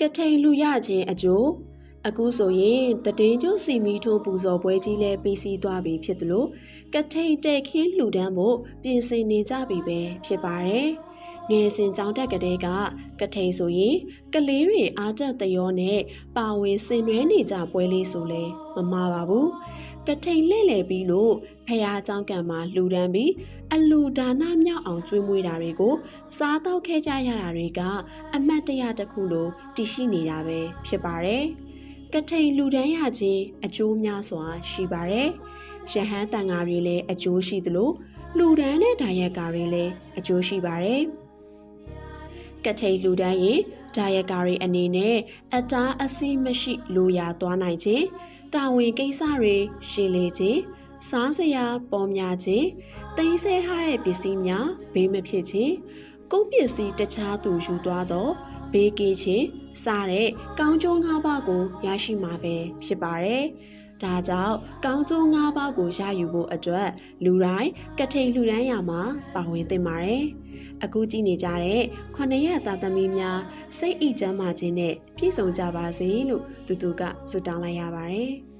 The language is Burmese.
ကထိန်လူရခြင်းအကျိုးအခုဆိုရင်တည်င်းကျုပ်စီမီထိုးပူဇော်ပွဲကြီးလဲပြီးစီးသွားပြီဖြစ်သလိုကထိန်တဲ့ခင်းလှူဒန်းဖို့ပြင်ဆင်နေကြပြီပဲဖြစ်ပါတယ်။ငယ်စဉ်ကြောင်တက်ကလေးကကထိန်ဆိုရင်ကလေးတွေအားတက်သရောနဲ့ပါဝင်ဆင်နွှဲနေကြပွဲလေးဆိုလဲမမှားပါဘူး။ ကထိန်လှည့်လည်ပြီးလို့ဖះเจ้าကံမှာလှူဒန်းပြီးအလူဒါနမြောက်အောင်ကျွေးမွေးတာတွေကို စားတော့ခဲ့ကြရတာတွေက အမတ်တရတစ်ခုလိုတည်ရှိနေတာပဲဖြစ်ပါတယ်။ကထိန်လူဒန်းရခြင်းအကျိုးများစွာရှိပါတယ်။ရဟန်းတန်ဃာတွေလည်းအကျိုးရှိသလိုလူဒန်းနဲ့ဒါရက်ကာတွေလည်းအကျိုးရှိပါတယ်။ကထိန်လူဒန်းရင်ဒါရက်ကာတွေအနေနဲ့အတားအဆီးမရှိလိုရာသွားနိုင်ခြင်း တာဝန်ကိစ္စတွေရှင်းလေခြင်းစားစရာပေါ်များခြင်းတင်ဆက်ထားတဲ့ပစ္စည်းများဘေးမဖြစ်ခြင်းကုန်ပစ္စည်းတခြားသူယူသွားတော့ဘေးကင်းခြင်းစားတဲ့ကောင်းကျိုး၅ပါးကိုရရှိမှာပဲဖြစ်ပါတယ်။ ဒါကြောင့်ကောင်းကျိုး၅ပါးကိုရယူဖို့အတွက်လူတိုင်းကထိန်လူတန်းရမှာပါဝင်သင့်ပါတယ်။အခုကြည့်နေကြတဲ့ခொနရသားသမီးများစိတ်ဣကျမ်းမာခြင်းနဲ့ပြည့်စုံကြပါစေလို့တူတူကဆုတောင်းလိုက်ရပါတယ်။